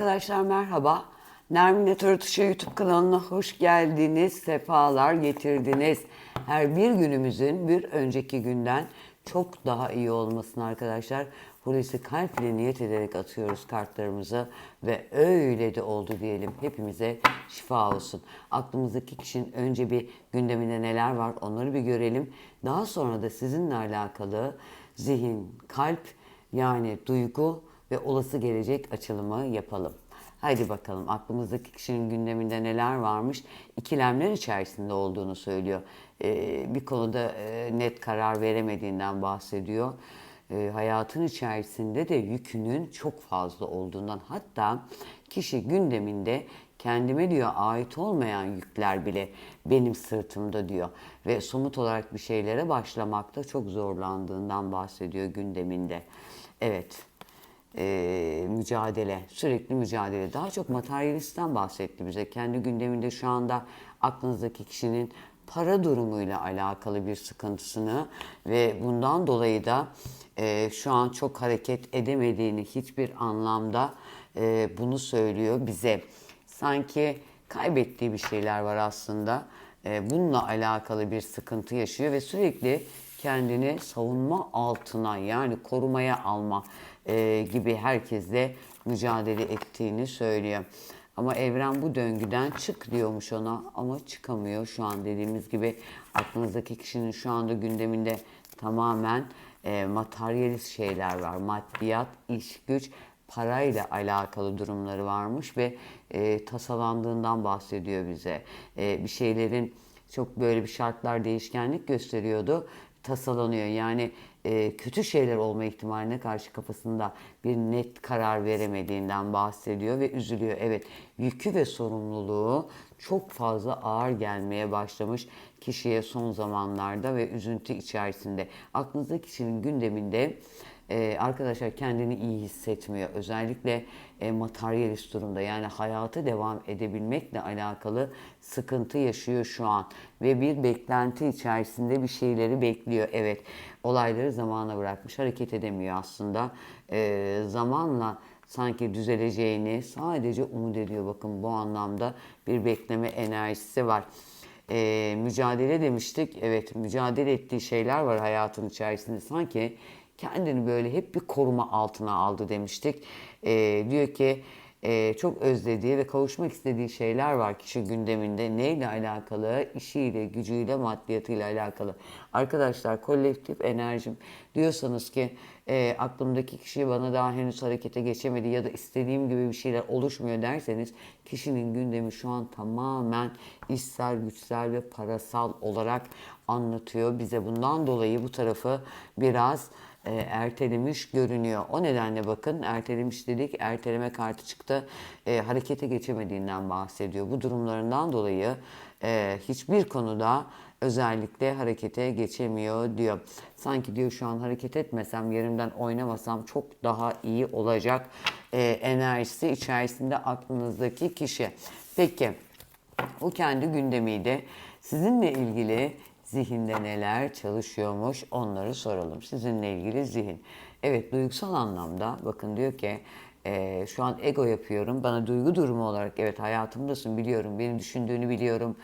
Arkadaşlar merhaba. Nermin Tartışa YouTube kanalına hoş geldiniz. Sefalar getirdiniz. Her bir günümüzün bir önceki günden çok daha iyi olmasını arkadaşlar Hulusi Kalp ile niyet ederek atıyoruz kartlarımızı ve öyle de oldu diyelim. Hepimize şifa olsun. Aklımızdaki kişinin önce bir gündeminde neler var onları bir görelim. Daha sonra da sizinle alakalı zihin, kalp yani duygu ve olası gelecek açılımı yapalım. Haydi bakalım aklımızdaki kişinin gündeminde neler varmış? İkilemler içerisinde olduğunu söylüyor. Ee, bir konuda e, net karar veremediğinden bahsediyor. Ee, hayatın içerisinde de yükünün çok fazla olduğundan hatta kişi gündeminde kendime diyor ait olmayan yükler bile benim sırtımda diyor ve somut olarak bir şeylere başlamakta çok zorlandığından bahsediyor gündeminde. Evet e, mücadele, sürekli mücadele. Daha çok materyalistten bahsetti bize. Kendi gündeminde şu anda aklınızdaki kişinin para durumuyla alakalı bir sıkıntısını ve bundan dolayı da e, şu an çok hareket edemediğini hiçbir anlamda e, bunu söylüyor bize. Sanki kaybettiği bir şeyler var aslında. E, bununla alakalı bir sıkıntı yaşıyor ve sürekli kendini savunma altına yani korumaya alma e, gibi herkesle mücadele ettiğini söylüyor. Ama evren bu döngüden çık diyormuş ona ama çıkamıyor şu an dediğimiz gibi aklınızdaki kişinin şu anda gündeminde tamamen e, materyalist şeyler var. Maddiyat, iş, güç, parayla alakalı durumları varmış ve e, tasalandığından bahsediyor bize. E, bir şeylerin çok böyle bir şartlar değişkenlik gösteriyordu tasalanıyor. Yani e, kötü şeyler olma ihtimaline karşı kafasında bir net karar veremediğinden bahsediyor ve üzülüyor. Evet yükü ve sorumluluğu çok fazla ağır gelmeye başlamış kişiye son zamanlarda ve üzüntü içerisinde. Aklınızda kişinin gündeminde e, arkadaşlar kendini iyi hissetmiyor. Özellikle e, materyalist durumda yani hayatı devam edebilmekle alakalı sıkıntı yaşıyor şu an. Ve bir beklenti içerisinde bir şeyleri bekliyor. Evet olayları zamana bırakmış hareket edemiyor aslında. E, zamanla sanki düzeleceğini sadece umut ediyor. Bakın bu anlamda bir bekleme enerjisi var. E, mücadele demiştik. Evet mücadele ettiği şeyler var hayatın içerisinde. Sanki kendini böyle hep bir koruma altına aldı demiştik. E, diyor ki e, çok özlediği ve kavuşmak istediği şeyler var kişi gündeminde. Neyle alakalı? İşiyle, gücüyle, maddiyatıyla alakalı. Arkadaşlar kolektif enerjim diyorsanız ki e, aklımdaki kişi bana daha henüz harekete geçemedi ya da istediğim gibi bir şeyler oluşmuyor derseniz kişinin gündemi şu an tamamen işsel, güçsel ve parasal olarak anlatıyor bize. Bundan dolayı bu tarafı biraz e, ertelemiş görünüyor. O nedenle bakın ertelemiş dedik, erteleme kartı çıktı. E, harekete geçemediğinden bahsediyor. Bu durumlarından dolayı e, hiçbir konuda özellikle harekete geçemiyor diyor. Sanki diyor şu an hareket etmesem, yerimden oynamasam çok daha iyi olacak e, enerjisi içerisinde aklınızdaki kişi. Peki o kendi gündemiydi. Sizinle ilgili zihinde neler çalışıyormuş onları soralım. Sizinle ilgili zihin. Evet duygusal anlamda bakın diyor ki e, şu an ego yapıyorum. Bana duygu durumu olarak evet hayatımdasın biliyorum. Beni düşündüğünü biliyorum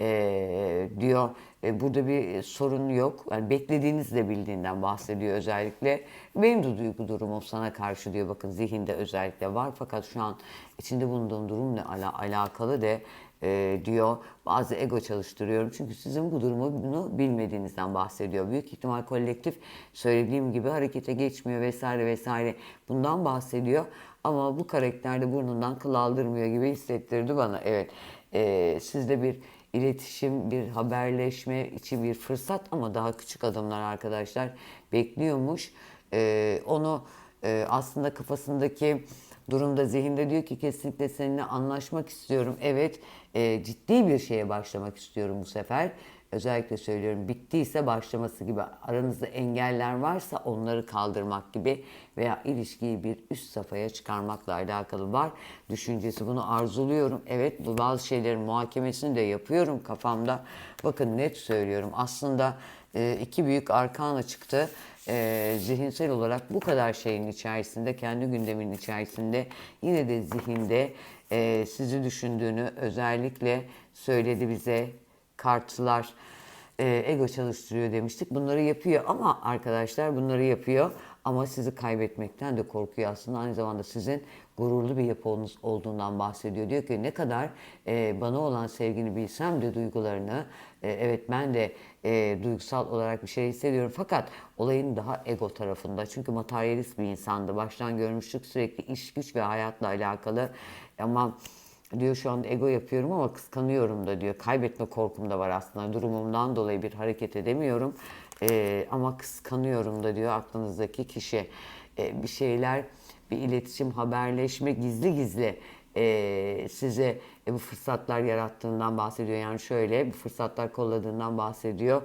e, diyor. E, burada bir sorun yok. Yani beklediğinizi de bildiğinden bahsediyor özellikle. Benim de duygu durumum sana karşı diyor. Bakın zihinde özellikle var. Fakat şu an içinde bulunduğum durumla ala, alakalı de e, diyor. Bazı ego çalıştırıyorum. Çünkü sizin bu durumu bunu bilmediğinizden bahsediyor. Büyük ihtimal kolektif söylediğim gibi harekete geçmiyor vesaire vesaire. Bundan bahsediyor. Ama bu karakterde burnundan kıl aldırmıyor gibi hissettirdi bana. Evet. E, sizde bir iletişim, bir haberleşme için bir fırsat ama daha küçük adımlar arkadaşlar bekliyormuş. E, onu e, aslında kafasındaki durumda zihinde diyor ki kesinlikle seninle anlaşmak istiyorum. Evet e, ciddi bir şeye başlamak istiyorum bu sefer. Özellikle söylüyorum bittiyse başlaması gibi aranızda engeller varsa onları kaldırmak gibi veya ilişkiyi bir üst safhaya çıkarmakla alakalı var. Düşüncesi bunu arzuluyorum. Evet bu bazı şeylerin muhakemesini de yapıyorum kafamda. Bakın net söylüyorum aslında e, iki büyük arkana çıktı. e, zihinsel olarak bu kadar şeyin içerisinde, kendi gündeminin içerisinde yine de zihinde e, sizi düşündüğünü özellikle söyledi bize kartlar ego çalıştırıyor demiştik. Bunları yapıyor ama arkadaşlar bunları yapıyor ama sizi kaybetmekten de korkuyor aslında. Aynı zamanda sizin gururlu bir yapınız olduğundan bahsediyor. Diyor ki ne kadar bana olan sevgini bilsem de duygularını evet ben de e, duygusal olarak bir şey hissediyorum fakat olayın daha ego tarafında. Çünkü materyalist bir insandı. Baştan görmüştük sürekli iş güç ve hayatla alakalı ama diyor şu anda ego yapıyorum ama kıskanıyorum da diyor. Kaybetme korkum da var aslında. Durumumdan dolayı bir hareket edemiyorum. Ee, ama kıskanıyorum da diyor aklınızdaki kişi. Ee, bir şeyler, bir iletişim, haberleşme gizli gizli e, size e, bu fırsatlar yarattığından bahsediyor. Yani şöyle bu fırsatlar kolladığından bahsediyor.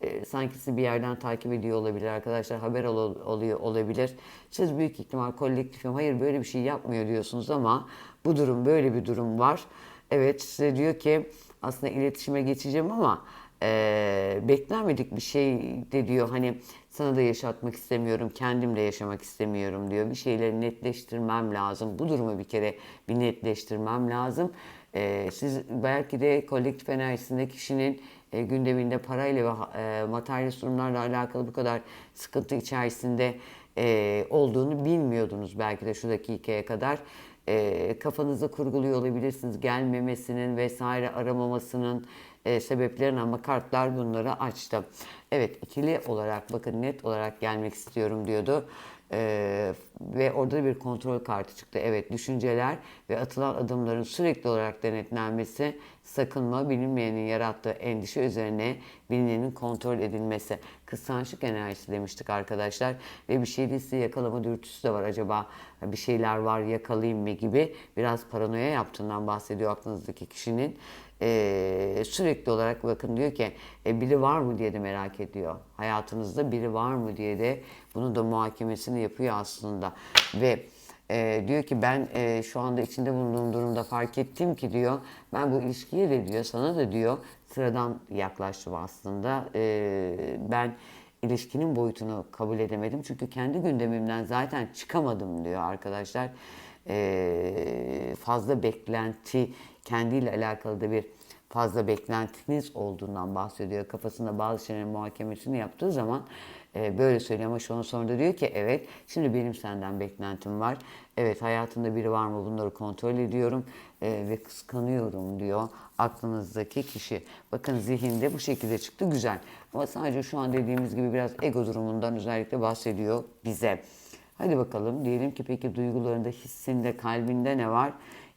E, sanki sizi bir yerden takip ediyor olabilir arkadaşlar. Haber ol- oluyor olabilir. Siz büyük ihtimal kolektifim hayır böyle bir şey yapmıyor diyorsunuz ama bu durum böyle bir durum var. Evet size diyor ki aslında iletişime geçeceğim ama e, beklenmedik bir şey de diyor hani sana da yaşatmak istemiyorum, kendim de yaşamak istemiyorum diyor. Bir şeyleri netleştirmem lazım. Bu durumu bir kere bir netleştirmem lazım. E, siz belki de kolektif enerjisinde kişinin e, gündeminde parayla ve e, materyal durumlarla alakalı bu kadar sıkıntı içerisinde e, olduğunu bilmiyordunuz belki de şu dakikaya kadar. E, kafanızda kurguluyor olabilirsiniz gelmemesinin vesaire aramamasının e, sebeplerini ama kartlar bunları açtı. Evet ikili olarak bakın net olarak gelmek istiyorum diyordu. Ee, ve orada bir kontrol kartı çıktı. Evet düşünceler ve atılan adımların sürekli olarak denetlenmesi, sakınma, bilinmeyenin yarattığı endişe üzerine bilinenin kontrol edilmesi. Kıskançlık enerjisi demiştik arkadaşlar. Ve bir şeyde sizi yakalama dürtüsü de var. Acaba bir şeyler var yakalayayım mı gibi biraz paranoya yaptığından bahsediyor aklınızdaki kişinin e, sürekli olarak bakın diyor ki e, biri var mı diye de merak ediyor. Hayatınızda biri var mı diye de bunu da muhakemesini yapıyor aslında. Ve e, diyor ki ben e, şu anda içinde bulunduğum durumda fark ettim ki diyor ben bu ilişkiye de diyor sana da diyor sıradan yaklaştım aslında. E, ben ilişkinin boyutunu kabul edemedim. Çünkü kendi gündemimden zaten çıkamadım diyor arkadaşlar. Ee, fazla beklenti, kendiyle alakalı da bir fazla beklentiniz olduğundan bahsediyor. Kafasında bazı şeylerin muhakemesini yaptığı zaman e, böyle söylüyor ama şunun sonunda diyor ki evet şimdi benim senden beklentim var. Evet hayatında biri var mı bunları kontrol ediyorum e, ve kıskanıyorum diyor aklınızdaki kişi. Bakın zihinde bu şekilde çıktı güzel. Ama sadece şu an dediğimiz gibi biraz ego durumundan özellikle bahsediyor bize. Hadi bakalım diyelim ki peki duygularında, hissinde, kalbinde ne var?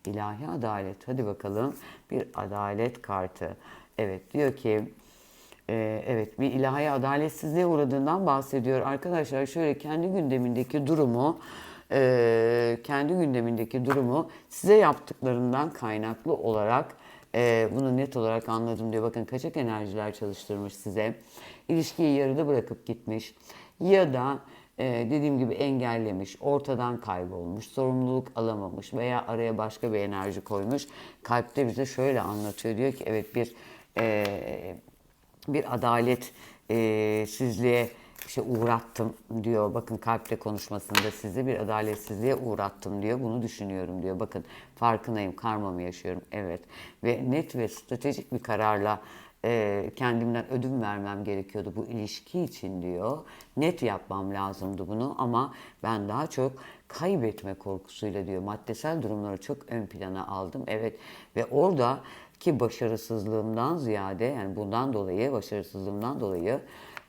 İlahi adalet. Hadi bakalım bir adalet kartı. Evet diyor ki e, evet bir ilahi adaletsizliğe uğradığından bahsediyor. Arkadaşlar şöyle kendi gündemindeki durumu e, kendi gündemindeki durumu size yaptıklarından kaynaklı olarak e, bunu net olarak anladım diyor. Bakın kaçak enerjiler çalıştırmış size. İlişkiyi yarıda bırakıp gitmiş. Ya da e, dediğim gibi engellemiş, ortadan kaybolmuş, sorumluluk alamamış veya araya başka bir enerji koymuş. Kalpte bize şöyle anlatıyor. Diyor ki evet bir e, bir adalet e, sizliğe işte uğrattım diyor. Bakın kalple konuşmasında sizi bir adaletsizliğe uğrattım diyor. Bunu düşünüyorum diyor. Bakın farkındayım, karmamı yaşıyorum. Evet. Ve net ve stratejik bir kararla e, kendimden ödün vermem gerekiyordu bu ilişki için diyor. Net yapmam lazımdı bunu ama ben daha çok kaybetme korkusuyla diyor. Maddesel durumları çok ön plana aldım. Evet ve orada ki başarısızlığımdan ziyade yani bundan dolayı başarısızlığımdan dolayı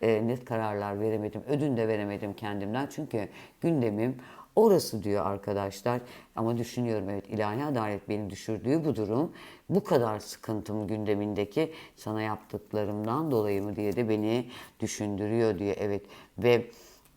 e, net kararlar veremedim. Ödün de veremedim kendimden. Çünkü gündemim orası diyor arkadaşlar. Ama düşünüyorum evet ilahi adalet beni düşürdüğü bu durum bu kadar sıkıntım gündemindeki sana yaptıklarımdan dolayı mı diye de beni düşündürüyor diyor. Evet ve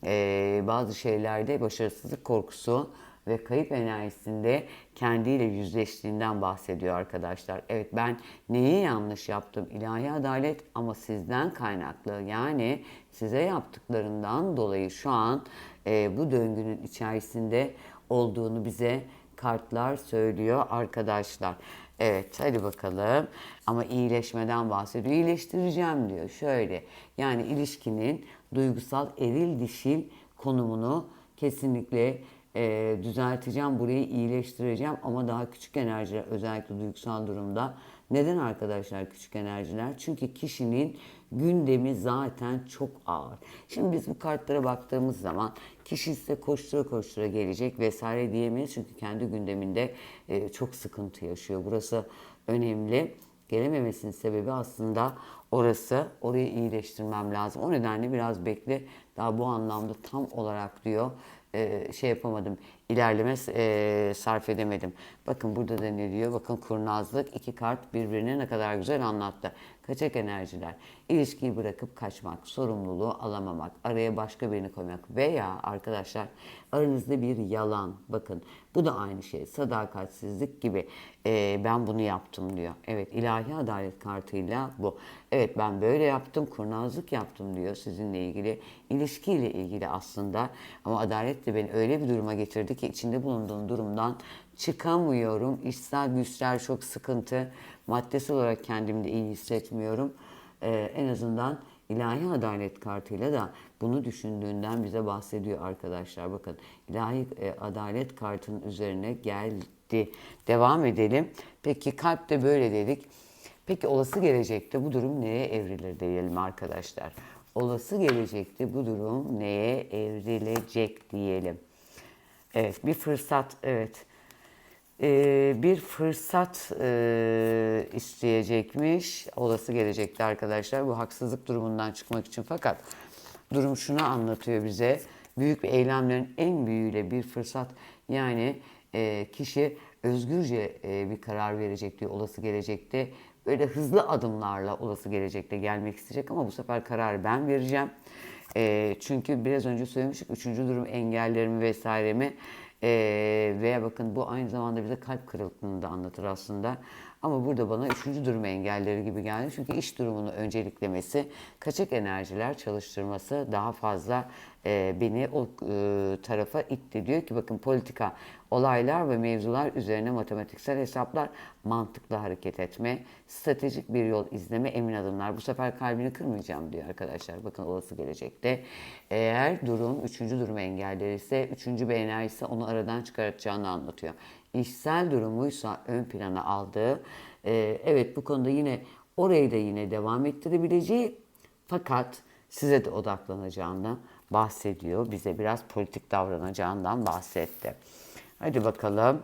e, bazı şeylerde başarısızlık korkusu ve kayıp enerjisinde kendiyle yüzleştiğinden bahsediyor arkadaşlar. Evet ben neyi yanlış yaptım? İlahi adalet ama sizden kaynaklı. Yani size yaptıklarından dolayı şu an e, bu döngünün içerisinde olduğunu bize kartlar söylüyor arkadaşlar. Evet hadi bakalım. Ama iyileşmeden bahsediyor. İyileştireceğim diyor. Şöyle yani ilişkinin duygusal eril dişil konumunu kesinlikle e, düzelteceğim. Burayı iyileştireceğim ama daha küçük enerjiler özellikle duygusal durumda. Neden arkadaşlar küçük enerjiler? Çünkü kişinin gündemi zaten çok ağır. Şimdi biz bu kartlara baktığımız zaman kişi size koştura koştura gelecek vesaire diyemeyiz. Çünkü kendi gündeminde e, çok sıkıntı yaşıyor. Burası önemli. Gelememesinin sebebi aslında orası. Orayı iyileştirmem lazım. O nedenle biraz bekle. Daha bu anlamda tam olarak diyor e, şey yapamadım. ilerleme e, sarf edemedim. Bakın burada da ne diyor? Bakın kurnazlık iki kart birbirine ne kadar güzel anlattı. Kaçak enerjiler. İlişkiyi bırakıp kaçmak, sorumluluğu alamamak, araya başka birini koymak veya arkadaşlar aranızda bir yalan. Bakın bu da aynı şey. Sadakatsizlik gibi. E, ben bunu yaptım diyor. Evet ilahi adalet kartıyla bu. Evet ben böyle yaptım, kurnazlık yaptım diyor sizinle ilgili. ilişkiyle ilgili aslında. Ama adalet de beni öyle bir duruma getirdi ki içinde bulunduğum durumdan çıkamıyorum. İşsel güçler çok sıkıntı. Maddesel olarak kendimde iyi hissetmiyorum. Ee, en azından ilahi adalet kartıyla da bunu düşündüğünden bize bahsediyor arkadaşlar. Bakın ilahi e, adalet kartının üzerine geldi. Devam edelim. Peki kalp de böyle dedik. Peki olası gelecekte bu durum neye evrilir diyelim arkadaşlar. Olası gelecekte bu durum neye evrilecek diyelim. Evet bir fırsat evet. Ee, bir fırsat e, isteyecekmiş. Olası gelecekte arkadaşlar bu haksızlık durumundan çıkmak için fakat durum şunu anlatıyor bize. Büyük eylemlerin en büyüğüyle bir fırsat yani e, kişi özgürce e, bir karar verecek diyor olası gelecekte. Böyle hızlı adımlarla olası gelecekte gelmek isteyecek ama bu sefer kararı ben vereceğim. E, çünkü biraz önce söylemiştik üçüncü durum engellerimi vesairemi e, veya bakın bu aynı zamanda bize kalp kırıklığını da anlatır aslında. Ama burada bana üçüncü durum engelleri gibi geldi. Çünkü iş durumunu önceliklemesi, kaçak enerjiler çalıştırması daha fazla e, beni o e, tarafa itti. Diyor ki bakın politika, olaylar ve mevzular üzerine matematiksel hesaplar, mantıklı hareket etme, stratejik bir yol izleme, emin adımlar. Bu sefer kalbini kırmayacağım diyor arkadaşlar. Bakın olası gelecekte. Eğer durum, üçüncü durum engelleri ise, üçüncü bir enerji ise onu aradan çıkartacağını anlatıyor işsel durumuysa ön plana aldığı, e, evet bu konuda yine orayı da yine devam ettirebileceği fakat size de odaklanacağından bahsediyor. Bize biraz politik davranacağından bahsetti. Hadi bakalım.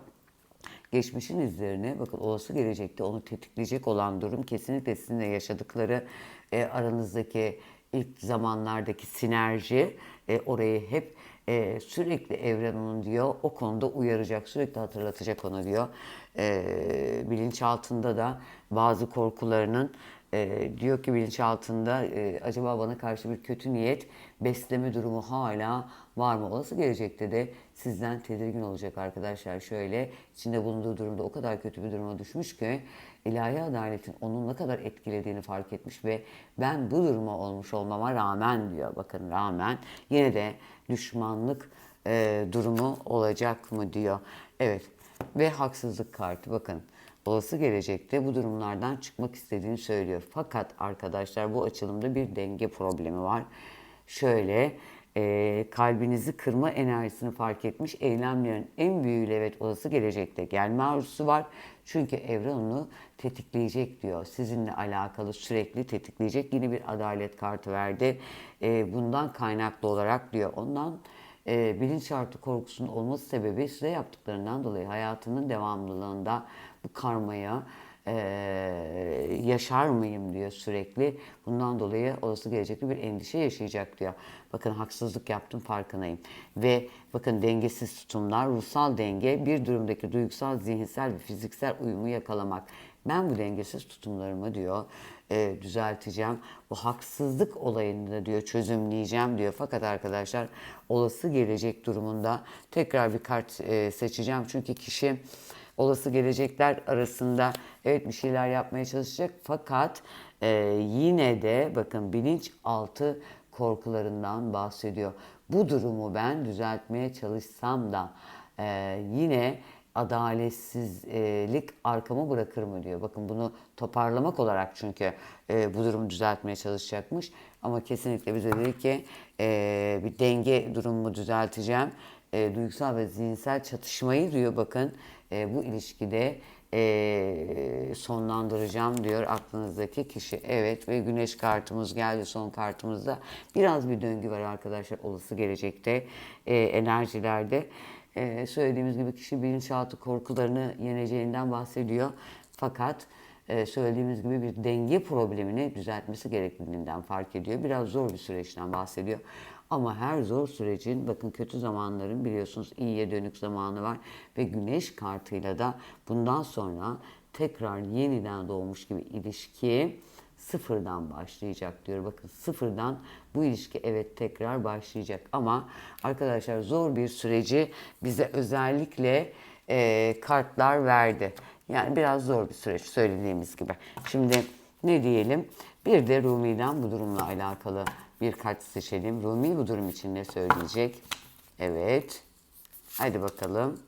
Geçmişin izlerine bakın olası gelecekte onu tetikleyecek olan durum kesinlikle sizinle yaşadıkları e, aranızdaki ilk zamanlardaki sinerji e, orayı hep e, sürekli evren onu diyor o konuda uyaracak sürekli hatırlatacak onu diyor e, bilinçaltında da bazı korkularının e, diyor ki bilinçaltında e, acaba bana karşı bir kötü niyet besleme durumu hala var mı? Olası gelecekte de sizden tedirgin olacak arkadaşlar. Şöyle içinde bulunduğu durumda o kadar kötü bir duruma düşmüş ki ilahi adaletin onun ne kadar etkilediğini fark etmiş ve ben bu duruma olmuş olmama rağmen diyor bakın rağmen yine de düşmanlık e, durumu olacak mı diyor. Evet ve haksızlık kartı bakın olası gelecekte bu durumlardan çıkmak istediğini söylüyor. Fakat arkadaşlar bu açılımda bir denge problemi var. Şöyle e, kalbinizi kırma enerjisini fark etmiş eylemlerin en büyüğüyle evet olası gelecekte gelme arzusu var. Çünkü evren onu tetikleyecek diyor. Sizinle alakalı sürekli tetikleyecek. Yine bir adalet kartı verdi. E, bundan kaynaklı olarak diyor. Ondan e, bilinçaltı korkusunun olması sebebi size yaptıklarından dolayı hayatının devamlılığında bu karmaya e, yaşar mıyım diyor sürekli. Bundan dolayı olası gelecekte bir endişe yaşayacak diyor. Bakın haksızlık yaptım farkındayım. Ve bakın dengesiz tutumlar, ruhsal denge bir durumdaki duygusal, zihinsel ve fiziksel uyumu yakalamak. Ben bu dengesiz tutumlarımı diyor e, düzelteceğim. Bu haksızlık olayını da diyor çözümleyeceğim diyor. Fakat arkadaşlar olası gelecek durumunda tekrar bir kart e, seçeceğim. Çünkü kişi olası gelecekler arasında evet bir şeyler yapmaya çalışacak fakat e, yine de bakın bilinçaltı korkularından bahsediyor. Bu durumu ben düzeltmeye çalışsam da e, yine adaletsizlik arkamı bırakır mı diyor. Bakın bunu toparlamak olarak çünkü e, bu durumu düzeltmeye çalışacakmış. Ama kesinlikle bize dedi ki e, bir denge durumumu düzelteceğim. E, duygusal ve zihinsel çatışmayı diyor bakın e, bu ilişkide e, sonlandıracağım diyor aklınızdaki kişi. Evet ve güneş kartımız geldi son kartımızda. Biraz bir döngü var arkadaşlar olası gelecekte e, enerjilerde. E, söylediğimiz gibi kişi bilinçaltı korkularını yeneceğinden bahsediyor. Fakat e, söylediğimiz gibi bir denge problemini düzeltmesi gerektiğinden fark ediyor. Biraz zor bir süreçten bahsediyor. Ama her zor sürecin bakın kötü zamanların biliyorsunuz iyiye dönük zamanı var ve güneş kartıyla da bundan sonra tekrar yeniden doğmuş gibi ilişki sıfırdan başlayacak diyor. Bakın sıfırdan bu ilişki evet tekrar başlayacak ama arkadaşlar zor bir süreci bize özellikle e, kartlar verdi. Yani biraz zor bir süreç söylediğimiz gibi. Şimdi ne diyelim? Bir de Rumi'den bu durumla alakalı bir kart seçelim. Rumi bu durum için ne söyleyecek? Evet. Haydi bakalım.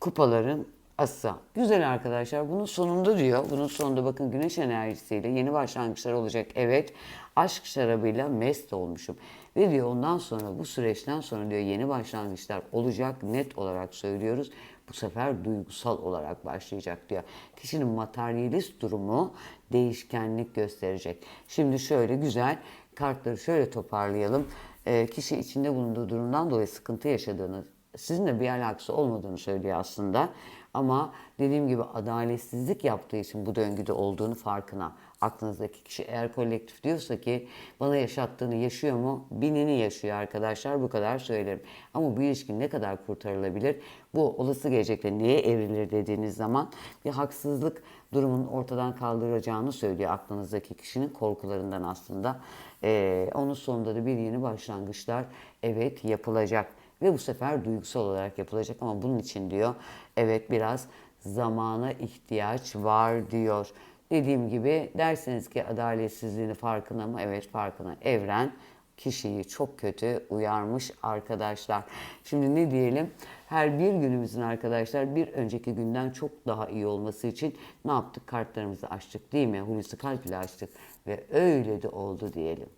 Kupaların ası. Güzel arkadaşlar. Bunun sonunda diyor. Bunun sonunda bakın güneş enerjisiyle yeni başlangıçlar olacak. Evet. Aşk şarabıyla mest olmuşum. Ve diyor ondan sonra bu süreçten sonra diyor yeni başlangıçlar olacak. Net olarak söylüyoruz. Bu sefer duygusal olarak başlayacak diyor. Kişinin materyalist durumu değişkenlik gösterecek. Şimdi şöyle güzel kartları şöyle toparlayalım. Ee, kişi içinde bulunduğu durumdan dolayı sıkıntı yaşadığını, sizinle bir alakası olmadığını söylüyor aslında. Ama dediğim gibi adaletsizlik yaptığı için bu döngüde olduğunu farkına. Aklınızdaki kişi eğer kolektif diyorsa ki bana yaşattığını yaşıyor mu? Binini yaşıyor arkadaşlar bu kadar söylerim. Ama bu ilişki ne kadar kurtarılabilir? Bu olası gelecekte neye evrilir dediğiniz zaman bir haksızlık durumunun ortadan kaldıracağını söylüyor aklınızdaki kişinin korkularından aslında. Ee, onun sonunda da bir yeni başlangıçlar evet yapılacak ve bu sefer duygusal olarak yapılacak ama bunun için diyor evet biraz zamana ihtiyaç var diyor. Dediğim gibi derseniz ki adaletsizliğini farkına mı? Evet farkına. Evren kişiyi çok kötü uyarmış arkadaşlar. Şimdi ne diyelim? Her bir günümüzün arkadaşlar bir önceki günden çok daha iyi olması için ne yaptık? Kartlarımızı açtık değil mi? Hulusi Kalp ile açtık ve öyle de oldu diyelim.